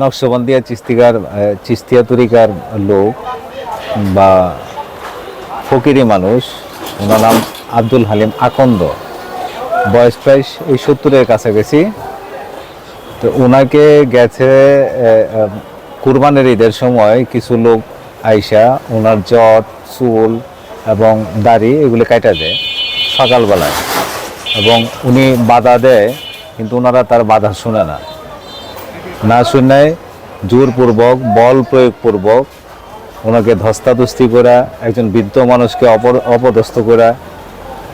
নকশবন্দিয়া চিস্তিকার চিস্তিয়া তরিকার লোক বা ফকিরি মানুষ, ওনার নাম আব্দুল হালিম আকন্দ। বয়স প্রায় এই সত্তরের কাছাকাছি। তো ওনাকে গেছে কুরবানের ঈদের সময় কিছু লোক আইসা ওনার জট চুল এবং দাড়ি এগুলি কাটা দেয় সকালবেলায়। এবং উনি বাধা দেয়, কিন্তু ওনারা তার বাধা শুনে না। না শুনে জোরপূর্বক, বল প্রয়োগপূর্বক ওনাকে ধস্তাধস্তি করা, একজন বৃদ্ধ মানুষকে অপর, অপদস্থ করা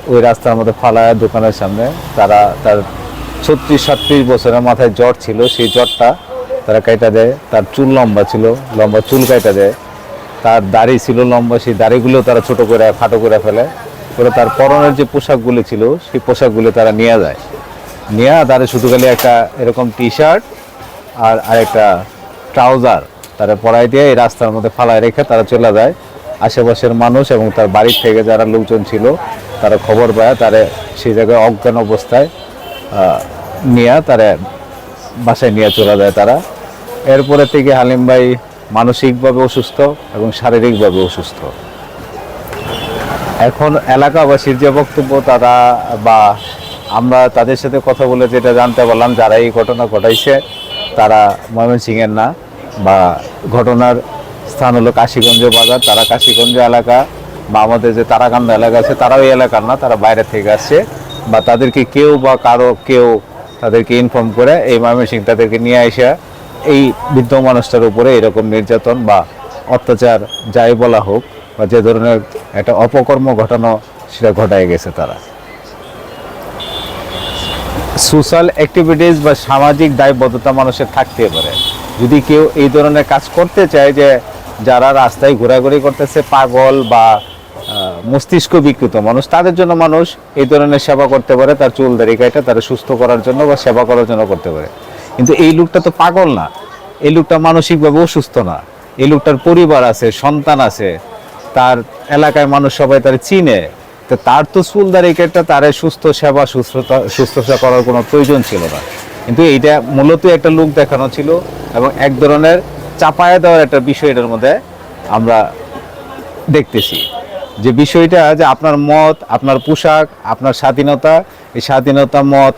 ওই রাস্তার মধ্যে ফালায় দোকানের সামনে তারা, তার ছত্রিশ, সাতত্রিশ বছরের মাথায় জ্বর ছিল, সেই জ্বরটা তারা কাইটা দেয়, তার চুল লম্বা ছিল, লম্বা চুল কাইটা দেয়। তার দাড়ি ছিল লম্বা, সেই দাড়িগুলো তারা ছোট করে, ফাটো করে ফেলে। করে তার পরনের যে পোশাকগুলো ছিল, সেই পোশাকগুলো তারা নিয়ে যায়। নিয়ে, তারা শুধু খালি একটা এরকম টি শার্ট আর আরেকটা ট্রাউজার, তারা পড়াই দিয়ে এই রাস্তার মধ্যে ফালায় রেখে তারা চলে যায়। আশেপাশের মানুষ এবং তার বাড়ির থেকে যারা লোকজন ছিল, তারা খবর পায়, তারা সেই জায়গায় অজ্ঞান অবস্থায় নিয়ে তারা বাসায় নিয়ে চলে যায় তারা। এরপরে থেকে হালিম ভাই মানসিকভাবে অসুস্থ এবং শারীরিকভাবে অসুস্থ। এখন এলাকাবাসীর যে বক্তব্য তারা বা আমরা তাদের সাথে কথা বলে যেটা জানতে পারলাম, যারা এই ঘটনা ঘটাইছে তারা ময়মনসিংহের না, বা ঘটনার স্থান হলো কাশীগঞ্জ বাজার, তারা কাশীগঞ্জ এলাকা, বা আমাদের যে তারাকান্দা এলাকা আছে, তারাও এই এলাকার না, তারা বাইরে থেকে আসছে, বা তাদেরকে কেউ বা কারও কেউ তাদেরকে ইনফর্ম করে এই ময়মনসিংহ তাদেরকে নিয়ে আসা এই বৃদ্ধ মানুষটার উপরে এরকম নির্যাতন বা অত্যাচার যাই বলা হোক, বা যে ধরনের একটা অপকর্ম ঘটানো সেটা ঘটায় গেছে তারা। সোশ্যাল অ্যাক্টিভিটিস বা সামাজিক দায়বদ্ধতা মানুষের থাকতে পারে। যদি কেউ এই ধরনের কাজ করতে চায় যে যারা রাস্তায় ঘোরাঘুরি করতেছে, পাগল বা মস্তিষ্ক বিকৃত মানুষ, তাদের জন্য মানুষ এই ধরনের সেবা করতে পারে, তার চুল দাড়ি কাটা, তারা সুস্থ করার জন্য বা সেবা করার জন্য করতে পারে। কিন্তু এই লোকটা তো পাগল না। এই লোকটা মানসিকভাবে অসুস্থ না। এই লোকটার পরিবার আছে, সন্তান আছে, তার এলাকায় মানুষ সবাই তার চিনে। তো তার তো চুল দাড়ি কেটে তার সুস্থ সেবা, সুস্থতা সুস্থতা করার কোনো প্রয়োজন ছিল না। কিন্তু এইটা মূলত একটা লোক দেখানো ছিল এবং এক ধরনের চাপায়া দেওয়ার একটা বিষয় এটার মধ্যে আমরা দেখতেছি। যে বিষয়টা যে আপনার মত, আপনার পোশাক, আপনার স্বাধীনতা, এই স্বাধীনতা, মত,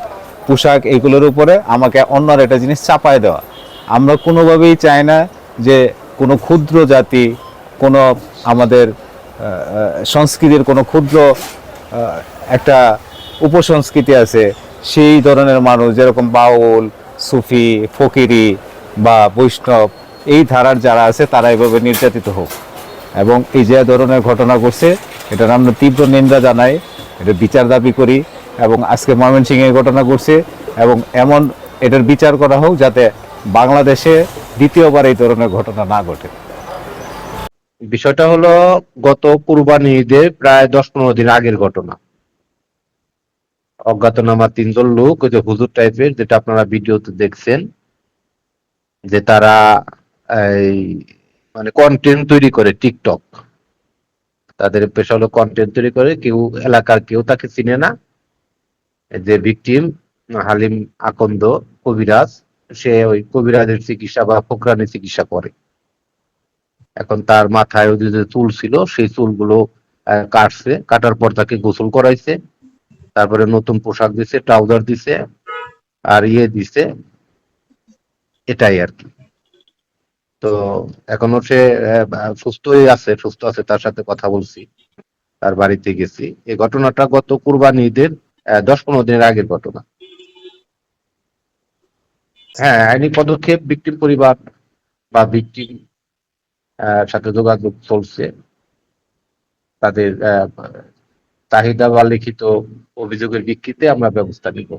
পোশাক এগুলোর উপরে আমাকে অন্যর একটা জিনিস চাপায় দেওয়া। আমরা কোনোভাবেই চাই না যে কোনো ক্ষুদ্র জাতি, কোনো আমাদের সংস্কৃতির কোনো ক্ষুদ্র একটা উপসংস্কৃতি আছে, সেই ধরনের মানুষ, যেরকম বাউল, সুফি, ফকিরি বা বৈষ্ণব, এই ধারার যারা আছে, তারা এভাবে নির্যাতিত হোক। এবং এই যে ধরনের ঘটনা ঘটছে, এটার আমরা তীব্র নিন্দা জানাই, এটা বিচার দাবি করি, এবং আজকে ময়মনসিংহে এই ঘটনা ঘটছে, এবং এমন এটার বিচার করা হোক যাতে বাংলাদেশে দ্বিতীয়বার এই ধরনের ঘটনা না ঘটে। বিষয়টা হলো গত কুরবানি ঈদের প্রায় দশ পনেরো দিন আগের ঘটনা। অজ্ঞাতনামা তিনজন লোক, ওই যে হুজুর টাইপের, যেটা আপনারা ভিডিওতে দেখছেন, যে তারা এই মানে কন্টেন্ট তৈরি করে টিকটক। তাদের পেশা হলো কন্টেন্ট তৈরি করে, কেউ এলাকার কেউ তাকে চিনে না। যে ভিকটিম হালিম আকন্দ, কবিরাজ, সে ওই কবিরাজের চিকিৎসা বা ফোকরানি চিকিৎসা করে। এখন তার মাথায় ওই যে চুল ছিল সেই চুলগুলো কাটছে। কাটার পর তাকে গোসল করাইছে। তারপরে নতুন পোশাক দিছে ট্রাউজার দিছে আর ইয়ে দিছে। এটাই আর কি। তো এখনও সে সুস্থই আছে সুস্থ আছে তার সাথে কথা বলছি। তার বাড়িতে গেছি। এই ঘটনাটা গত কুরবানি ঈদের আহ, দশ পনেরো দিনের আগের ঘটনা। হ্যাঁ আইনি পদক্ষেপ ভিকটিম পরিবার বা ভিকটিম সাথে যোগাযোগ চলছে। তাদের চাহিদা বা লিখিত অভিযোগের ভিত্তিতে আমরা ব্যবস্থা নিব।